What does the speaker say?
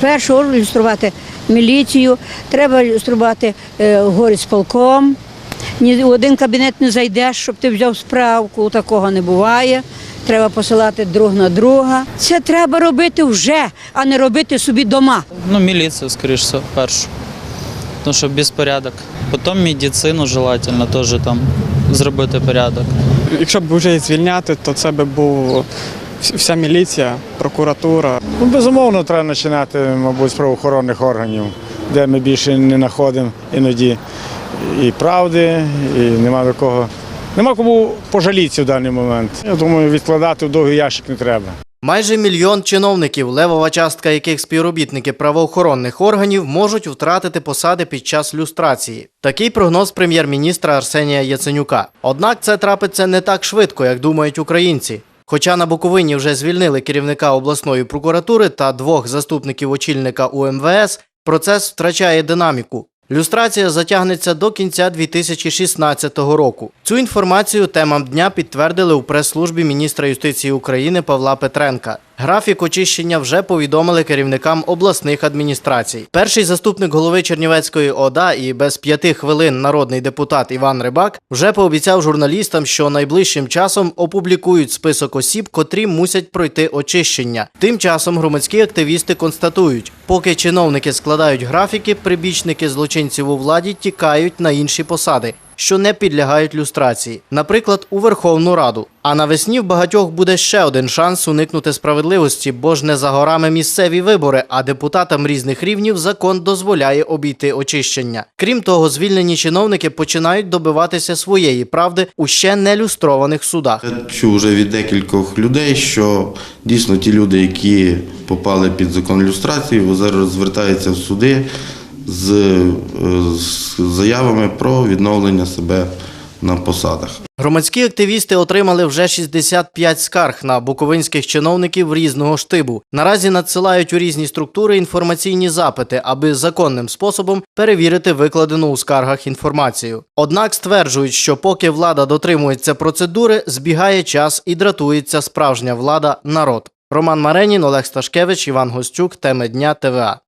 Першу чергу люструвати міліцію, треба люструвати е, горисполком. Ні в один кабінет не зайдеш, щоб ти взяв справку, такого не буває. Треба посилати друг на друга. Це треба робити вже, а не робити собі дома. Ну, міліцію, скоріш всього, першу. Тому що безпорядок. Потім медицину желательно теж там зробити порядок. Якщо б вже звільняти, то це би був вся міліція, прокуратура. Ну, безумовно, треба починати, мабуть, з правоохоронних органів, де ми більше не знаходимо іноді і правди, і нема до кого. Нема кому пожалітися в даний момент. Я думаю, відкладати в довгий ящик не треба. Майже мільйон чиновників, левова частка яких співробітники правоохоронних органів, можуть втратити посади під час люстрації. Такий прогноз прем'єр-міністра Арсенія Яценюка. Однак це трапиться не так швидко, як думають українці. Хоча на Буковині вже звільнили керівника обласної прокуратури та двох заступників очільника УМВС, процес втрачає динаміку. Люстрація затягнеться до кінця 2016 року. Цю інформацію темам дня підтвердили у прес-службі міністра юстиції України Павла Петренка. Графік очищення вже повідомили керівникам обласних адміністрацій. Перший заступник голови Чернівецької ОДА і без п'яти хвилин народний депутат Іван Рибак вже пообіцяв журналістам, що найближчим часом опублікують список осіб, котрі мусять пройти очищення. Тим часом громадські активісти констатують, поки чиновники складають графіки, прибічники злочинців у владі тікають на інші посади. Що не підлягають люстрації, наприклад, у Верховну Раду. А навесні в багатьох буде ще один шанс уникнути справедливості, бо ж не за горами місцеві вибори, а депутатам різних рівнів закон дозволяє обійти очищення. Крім того, звільнені чиновники починають добиватися своєї правди у ще не люстрованих судах. Я чув вже від декількох людей, що дійсно ті люди, які попали під закон люстрації, зараз звертаються в суди з, з заявами про відновлення себе на посадах. Громадські активісти отримали вже 65 скарг на буковинських чиновників різного штибу. Наразі надсилають у різні структури інформаційні запити, аби законним способом перевірити викладену у скаргах інформацію. Однак стверджують, що поки влада дотримується процедури, збігає час і дратується справжня влада народ. Роман Маренін, Олег Сташкевич, Іван Гостюк. Теми дня ТВА.